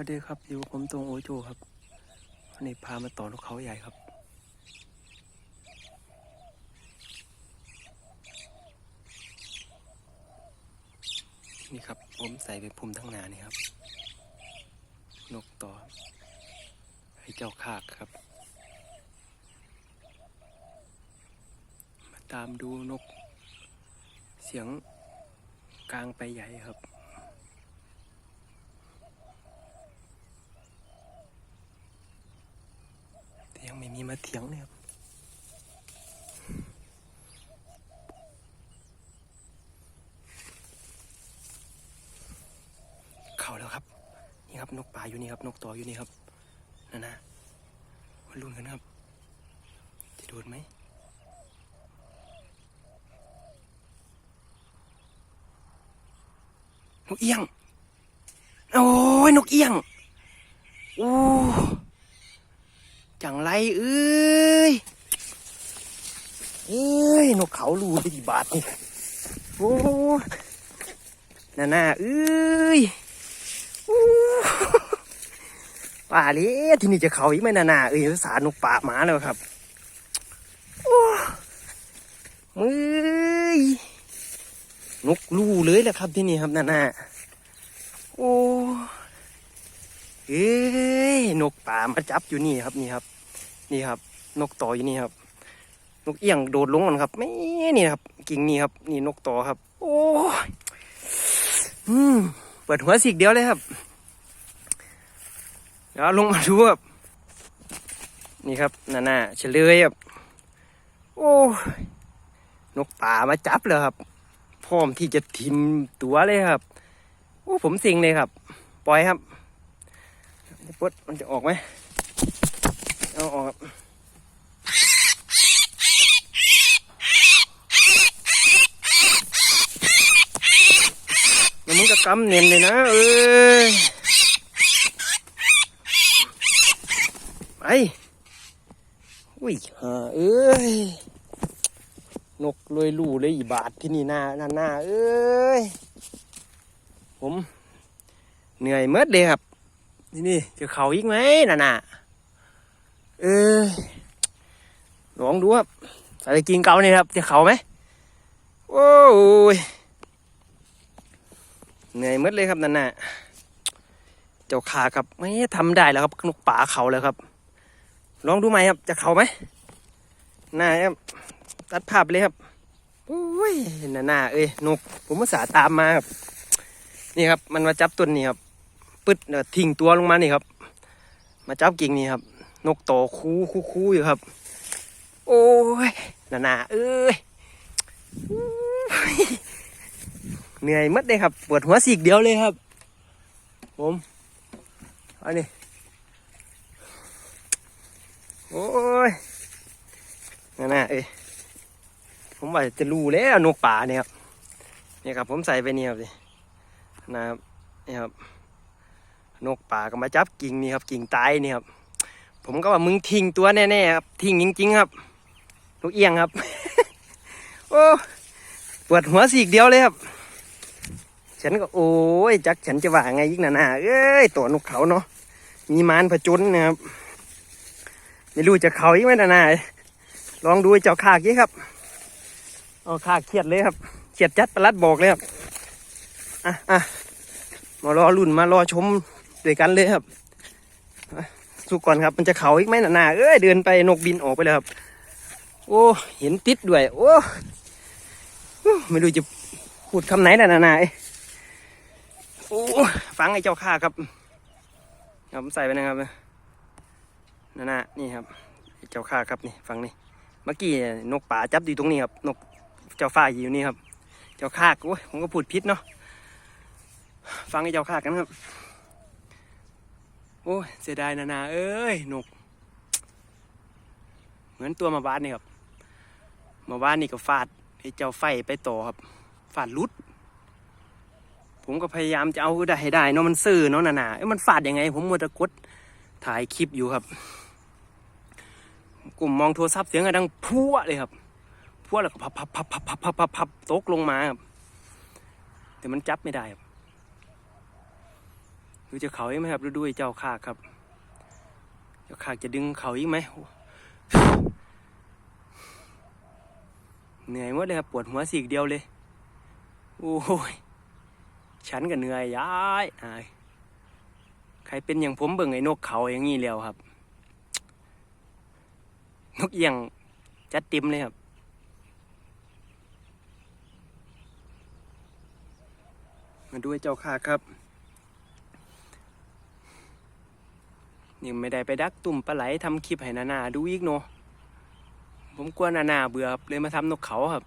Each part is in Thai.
วัสดีครับอยู่กับผมตรงโอโจครับวันนี้พามาต่อนกเขาใหญ่ครับ นี่ครับผมใส่ไปพุ่มทั้งนานี่ครับ นกต่อให้เจ้าคากครับ มาตามดูนก เสียงกลางไปใหญ่ครับ แต่ยังไม่มีมาเถียงเลยครับเข้าแล้วครับ นี่ครับนกป่าอยู่นี่ครับ นกต่ออยู่นี่ครับนั่นนะมาลุ้นกันครับ จะโดนไหมนกเอี้ยง โอ้ยนกเอี้ยง โอ้ จังไรเอ้ยเอ้ยนกเขาลูดีบาทนี่โอ้น่าหน่าเอ้ยโอ้ป่าเลยที่นี่จะเขาอีกไหมน่าน่าเอ้ยภาษานกป่าหมาแล้วครับโอ้มือยนกลู่เลยแหละครับที่นี่ครับน่าน่าโอ้ เอ้ยนกป่ามาจับอยู่นี่ครับนี่ครับ นี่ครับ นกต่ออยู่นี่ครับ นกเอี้ยงโดดลงมันครับไม่นี่ครับ กิ่งนี่ครับ นี่นกต่อครับ โอ้ยอืมเปิดหัวสิกเดียวเลยครับเดี๋ยวลงมาดูครับนี่ครับน่าน่าเฉลยครับโอ้นกป่ามาจับเลยครับ พร้อมที่จะทิมตัวเลยครับโอ้ผมสิงเลยครับ ปล่อยครับ ปดมันจะออกไหมเอาออกครับมึงก็กำเนียนเลยนะเอ้ยไปอุ้ยหาเอ้ยนกลอยลู่เลยอีบาทที่นี่หน้าหน้าหน้าเอ้ยผมเหนื่อยเมื่อเลยครับ นี่นี่จะเขาอีกไหมน่ะน่ะเออลองดูครับใส่กินเกานี่ครับจะเขาไหมโอ้ยเหนื่อยมืดเลยครับนั่นน่ะเจ้าขาครับไม่ทำได้แล้วครับนกป่าเขาแล้วครับ ลองดูไหมครับจะเขาไหมน่าครับตัดภาพเลยครับโอ้ยน่าน่าเอ้ยนกผมมาสาตามมาครับนี่ครับ มันมาจับต้นนี่ครับ ปึ๊ดเนี่ยทิ้งตัวลงมานี่ครับ มาจับกิ่งนี่ครับ นกโตคูคูคูอยู่ครับ โอ้ยนานาเอ้ยเหนื่อยมัดเลยครับปวดหัวสีกเดียวเลยครับ ผมอันนี้โอ้ยนานาเอ้ยผมว่าจะรู้แล้วนกป่าเนี่ยครับเนี่ยครับผมใส่ไปเนี่ยครับสินะครับนี่ครับ นกป่าก็มาจับกิ่งนี่ครับ กิ่งตายนี่ครับ ผมก็ว่ามึงทิ้งตัวแน่ๆครับทิ้งจริงๆครับนกเอียงครับ โอ้ปวดหัวสีกเดียวเลยครับ ฉันก็โอ้ยจักฉันจะว่าไงยิ่งหนาๆเอ้ยตัวนกเขาเนาะมีมารผจญนะครับไม่รู้จะเขาอีกไหมนาๆลองดูเจ้าขากยี่ครับเอาขากเครียดเลยครับเครียดจัดประลัดบอกเลยครับอะอะมารอรุ่นมารอชม ด้วยกันเลยครับสูก่อนครับ มันจะเขาอีกไหมน่ะนาเอ้ยเดินไปนกบินออกไปเลยครับ โอ้เห็นติดด้วย โอ้ไม่รู้จะพูดคำไหนน่ะนานาเอ้ยโอ้ฟังไอ้เจ้าข้าครับผมใส่ไปนะครับนานานี่ครับ เจ้าข้าครับนี่ฟังนี่เมื่อกี้นกป่าจับอยู่ตรงนี้ครับ นกเจ้าฟ้าอยู่นี่ครับ เจ้าข้าโอ้ยผมก็พูดพิษเนาะฟังไอ้เจ้าขากันครับ โอ้เสียดายนานาเอ้ยนก เหมือนตัวมาบ้านนี่ครับ มาบ้านนี่ก็ฟาดให้เจ้าไฟไปต่อครับ ฟาดลุด ผมก็พยายามจะเอาได้ให้ได้เนาะมันซื่อเนาะนานาเอ้มันฟาดยังไง ผมมัวแต่กดถ่ายคลิปอยู่ครับ กลุ่มมองโทรศัพท์เสียงดังพัวเลยครับพัวแล้วก็พับพับพับพับพับพับพับตกลงมาครับแต่มันจับไม่ได้ครับ ดูจะเขาอีกไหมครับดูด้วยเจ้าคากครับ เจ้าคากจะดึงเขาอีกไหมเหนื่อยหมดเลยครับปวดหัวสีกเดียวเลยโอ้ยฉันก็เหนื่อยย้ายอายใครเป็นอย่างผมเบิ่งไอ้นกเขาอย่างนี้แล้วครับ นกเอียงจัดต็มเลยครับมาดูไอ้เจ้าขาครับ นี่ไม่ได้ไปดักตุ่มปลาไหลทำคลิปให้นานาดูอีกเนาะผมกลัวนานาเบื่อครับเลยมาทำนกเขาครับ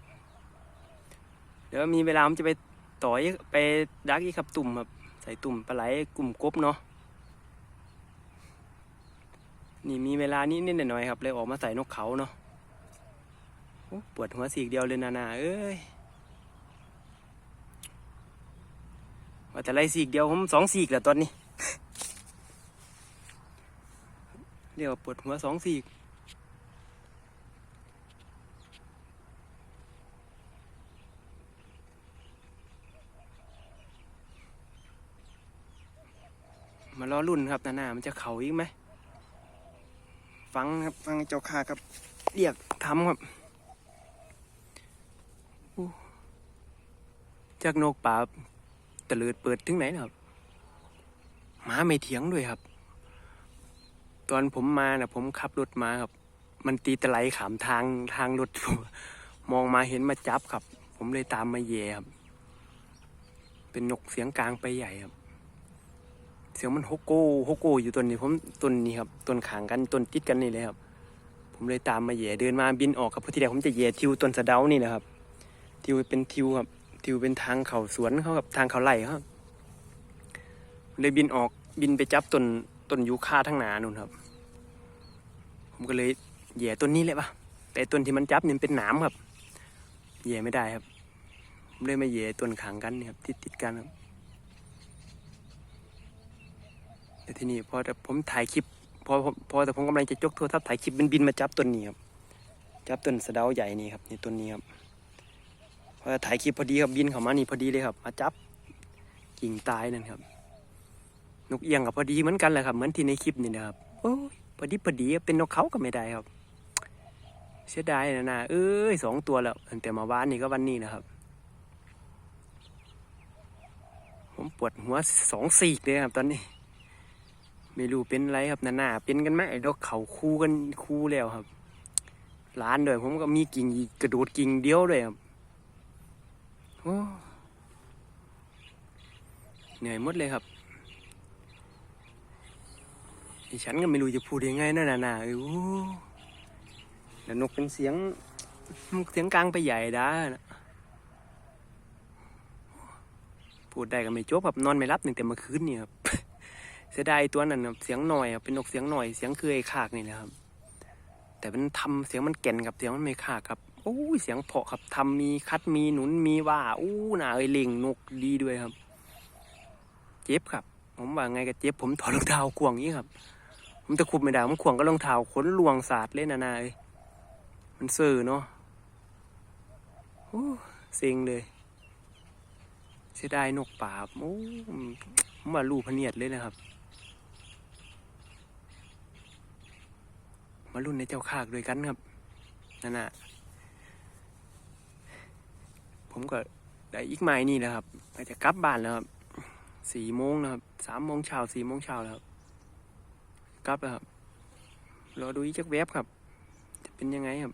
เดี๋ยวมีเวลาผมจะไปต่อยไปดักอีกครับตุ่มครับ ใส่ตุ่มปลาไหลกลุ่มกบเนาะนี่มีเวลานี้นิดหน่อยครับ เลยออกมาใส่นกเขาเนาะปวดหัวสีกเดียวเลยนานาเอ้ยว่าแต่ไรสีกเดียวผมสองสีกแล้วตอนนี้ เรียกว่าปวดหัวสองสีกมารอรุ่นครับนานามันจะเข่าอีกไหม ฟังครับฟังเจ้าข้าครับเรียกทำครับจากนกป่าตะลิดเปิดถึงไหนครับหมาไม่เถียงด้วยครับ ตอนผมมานะผมขับรถมาครับ มันตีตะไลขามทางทางรถผมมองมาเห็นมาจับครับ ผมเลยตามมาแย่ครับ เป็นนกเสียงกลางไปใหญ่ครับ เสียงมันโฮโก้โฮโก้อยู่ต้นนี้ ผมต้นนี้ครับต้นขางกันต้นติดกันนี่เลยครับ ผมเลยตามมาแย่เดินมาบินออกครับเพราะที่แรกผมจะแย่ทิวต้นสะเดานี่นะครับ ทิวเป็นทิวครับ ทิวเป็นทางเขาสวนเขาครับทางเขาไร่ครับเลยบินออกบินไปจับต้น ต้นยูคาทั้งหนานู่นครับ ผมก็เลยแย่ต้นนี้เลยปะแต่ต้นที่มันจับเนี่มันเป็นหนามครับแย่ไม่ได้ครับผมเลยมาแย่ต้นขางกันนี่ครับติดติดกันครับแต่ทีนี้พอแต่ผมถ่ายคลิปพอพอพอแต่ผมกำลังจะยกโทรศัพท์ถ่ายคลิปมันบินมาจับต้นนี้ครับจับต้นสะเดาใหญ่นี่ครับนี่ต้นนี้ครับพอถ่ายคลิปพอดีครับบินเข้ามานี่พอดีเลยครับ มาจับกิ่งตายนั่นครับ นกเอียงกับพอดีเหมือนกันแหละครับ เหมือนที่ในคลิปนี่นะครับโอ้ยพอดีพอดีเป็นนกเขาก็ไม่ได้ครับ เสียดายนะนะเอ้ยสองตัวแล้วตั้งแต่มาบ้านนี่ก็วันนี้นะครับ ผมปวดหัวสองสี่เลยครับ ตอนนี้ ไม่รู้เป็นไรครับนานาเป็นกันไหมไอ้ดอกเขาคู่กันคู่แล้วครับร้านด้วยผมก็มีกิ่งกระโดดกิ่งเดียวด้วยครับโอ้เหนื่อยหมดเลยครับ ดิฉันก็ไม่รู้จะพูดยังไงนะนนาเออแล้วนกเป็นเสียงเสียงกลางไปใหญ่ด้านะพูดได้ก็ไม่จบครับนอนไม่รับหนึ่งแต่เมื่อคืนนี่ครับเสียดายตัวนั้นครับเสียงหน่อยครับเป็นนกเสียงหน่อยเสียงคือไอ้ขากนี่นะครับ แต่มันทำเสียงมันแก่นครับเสียงมันไม่ขากครับโอ้ยเสียงเพาะครับทำมีคัดมีหนุนมีว่าอู้หนาเอ้ยเล่งนกดีด้วยครับ เจ็บครับ ผมว่าไงก็เจ็บผมถอดรองเท้าขวางนี้ครับ ผมจะคุบไม่ได้ผมขวงก็รองเท้าขนลวงศาสาดเล่นนานาเอ้ยมันเซ่อเนาะโอ้เซ็งเลย เสียดายนกป่าบโอ้ผมว่าลูกพเนียดเลยนะครับ มารุ่นในเจ้าคากด้วยกันครับนั่นน่ะผมก็ได้อีกไม้นี่แหละครับอาจจะกลับบ้านแล้วครับสี่โมงนะครับสามโมงเช้าสี่โมงเช้าแล้วครับ กลับแล้วครับ รอดูอีกจักแวบครับ จะเป็นยังไงครับ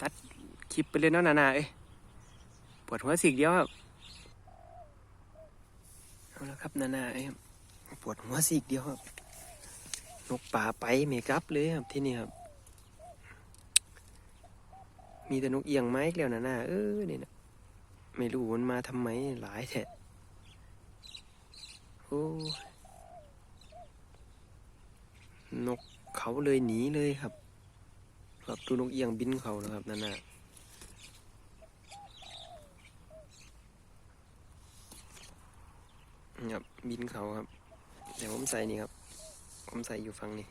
ตัดคลิปไปเลยเนาะนานาเอ้ยปวดหัวสิกเดียวครับ เอาละครับนานาเอ้ยปวดหัวสิกเดียวครับ นกป่าไปเมกลับเลยครับที่นี่ครับ มีแต่นกเอียงไม้แล้วนะน่าเออเนี่ยนะไม่รู้มันมาทำไมหลายแท้โอ้ นกเขาเลยหนีเลยครับครับดูนกเอียงบินเขานะครับนั่นน่ะครับบินเขาครับเดี๋ยวผมใส่นี่ครับ ผมใส่อยู่ฝั่งนี้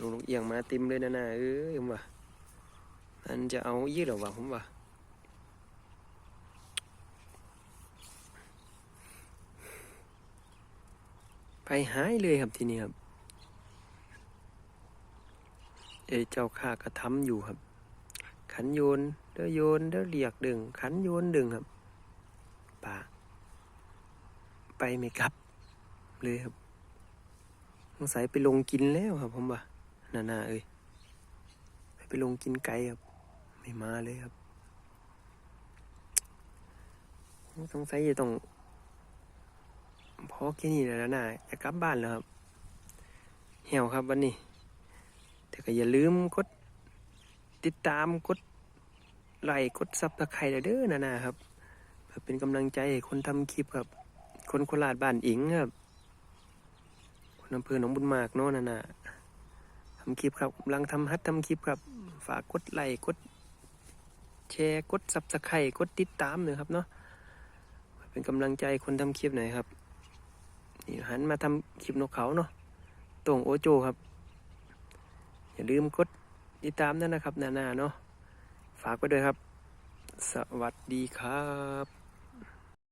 ลุงนกเอียงมาเต็มเลยนะน่ะเอ้ยผมว่ามันจะเอายี่หรอวะผมว่าไปหายเลยครับทีนี้ครับ เอเจ้าข้าก็ทำอยู่ครับ ขันโยนเด้อโยนเด้อเรียกดึง ขันโยนดึงครับป่าไปไม่กลับ เลยครับสงสัยไปลงกินแล้วครับผมว่านานาเอ้ยไปลงกินไก่ครับ ไม่มาเลยครับสงสัยจะต้องพอแค่นี้แล้วนะจะกลับบ้านแล้วครับเหี่ยวครับวันนี้ แต่ก็อย่าลืมกดติดตามกดไลค์กดซับสไครต์เด้อนะนะครับเพื่อเป็นกำลังใจให้คนทำคลิปครับคนโคราชบ้านอิงครับ คนอำเภอหนองบุญมากเนาะนะนะทำคลิปครับกำลังทำฮัดทำคลิปครับ ฝากกดไลค์กดแชร์กดซับสไครต์กดติดตามเลยครับเนาะเป็นกำลังใจคนทำคลิปหน่อยครับนี่หันมาทำคลิปนกเขาเนาะตรงโอโจครับ อย่าลืมกดติดตามด้วยนะครับนานาเนาะฝากไปด้วยครับ สวัสดีครับ